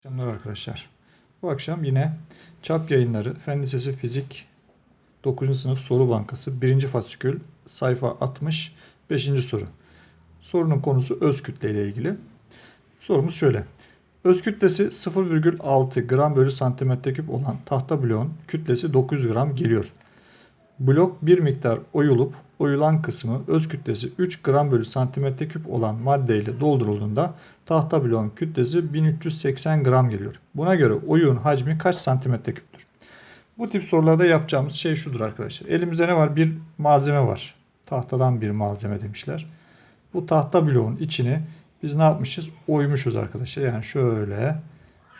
akşamlar arkadaşlar. Bu akşam yine Çap Yayınları Fen Lisesi Fizik 9. sınıf soru bankası 1. fasikül sayfa 60 5. soru. Sorunun konusu öz kütle ile ilgili. Sorumuz şöyle. Öz kütlesi 0,6 gram bölü santimetre küp olan tahta bloğun kütlesi 900 gram geliyor. Blok bir miktar oyulup oyulan kısmı öz kütlesi 3 gram bölü santimetre küp olan maddeyle doldurulduğunda tahta bloğun kütlesi 1380 gram geliyor. Buna göre oyun hacmi kaç santimetre küptür? Bu tip sorularda yapacağımız şey şudur arkadaşlar. Elimizde ne var? Bir malzeme var. Tahtadan bir malzeme demişler. Bu tahta bloğun içini biz ne yapmışız? Oymuşuz arkadaşlar. Yani şöyle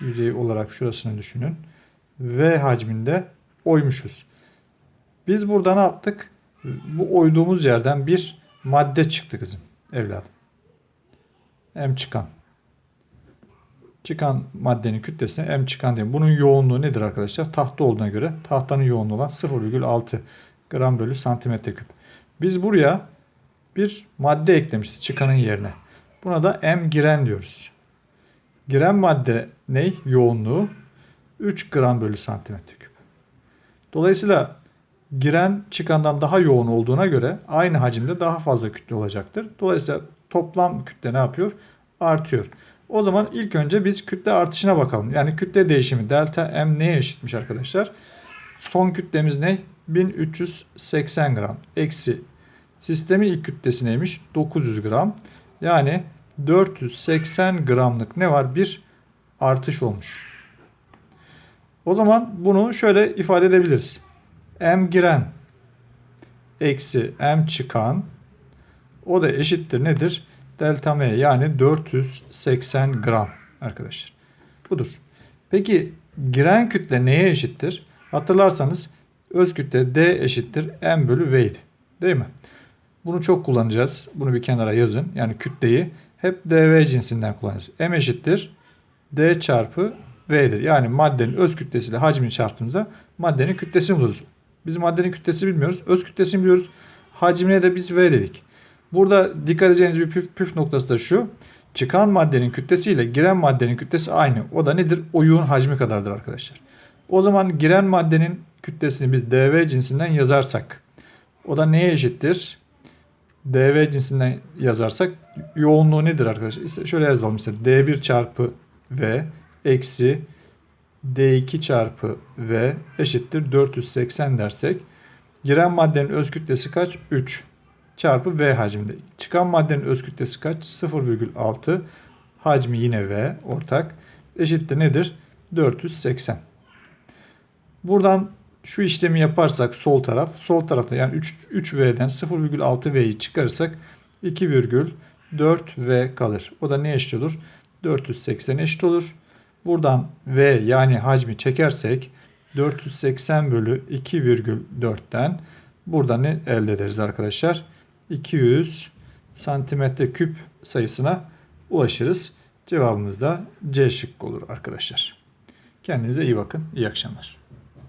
yüzey olarak şurasını düşünün. V hacminde oymuşuz. Biz burada ne yaptık? Bu oyduğumuz yerden bir madde çıktı kızım. Evladım. M çıkan. Çıkan maddenin kütlesine M çıkan diyelim. Bunun yoğunluğu nedir arkadaşlar? Tahta olduğuna göre tahtanın yoğunluğu olan 0,6 gram bölü santimetre küp. Biz buraya bir madde eklemişiz çıkanın yerine. Buna da M giren diyoruz. Giren madde ne? Yoğunluğu 3 gram bölü santimetre küp. Dolayısıyla giren çıkandan daha yoğun olduğuna göre aynı hacimde daha fazla kütle olacaktır. Dolayısıyla toplam kütle ne yapıyor? Artıyor. O zaman ilk önce biz kütle artışına bakalım. Yani kütle değişimi delta M neye eşitmiş arkadaşlar? Son kütlemiz ne? 1380 gram. Eksi sistemin ilk kütlesi neymiş? 900 gram. Yani 480 gramlık ne var? Bir artış olmuş. O zaman bunu şöyle ifade edebiliriz. M giren eksi M çıkan o da eşittir nedir? Delta M yani 480 gram arkadaşlar. Budur. Peki giren kütle neye eşittir? Hatırlarsanız öz kütle D eşittir M bölü V'ydi. Değil mi? Bunu çok kullanacağız. Bunu bir kenara yazın. Yani kütleyi hep dV cinsinden kullanacağız. M eşittir D çarpı V'dir. Yani maddenin öz kütlesiyle hacmini çarptığımızda maddenin kütlesini buluruz. Biz maddenin kütlesini bilmiyoruz. Öz kütlesini biliyoruz. Hacmine de biz V dedik. Burada dikkat edeceğiniz bir püf, püf noktası da şu. Çıkan maddenin kütlesiyle giren maddenin kütlesi aynı. O da nedir? Oyuğun hacmi kadardır arkadaşlar. O zaman giren maddenin kütlesini biz dV cinsinden yazarsak o da neye eşittir? dV cinsinden yazarsak yoğunluğu nedir arkadaşlar? İşte şöyle yazalım işte D1 çarpı V eksi D2 çarpı V eşittir 480 dersek giren maddenin öz kütlesi kaç? 3 çarpı V hacminde. Çıkan maddenin öz kütlesi kaç? 0,6 hacmi yine V ortak eşittir nedir? 480. Buradan şu işlemi yaparsak sol taraf, sol tarafta yani 3, 3V'den 0,6V'yi çıkarırsak 2,4V kalır. O da ne eşit olur? 480 eşit olur. Buradan V yani hacmi çekersek 480 bölü 2,4'ten burada ne elde ederiz arkadaşlar? 200 santimetre küp sayısına ulaşırız. Cevabımız da C şıkkı olur arkadaşlar. Kendinize iyi bakın. İyi akşamlar.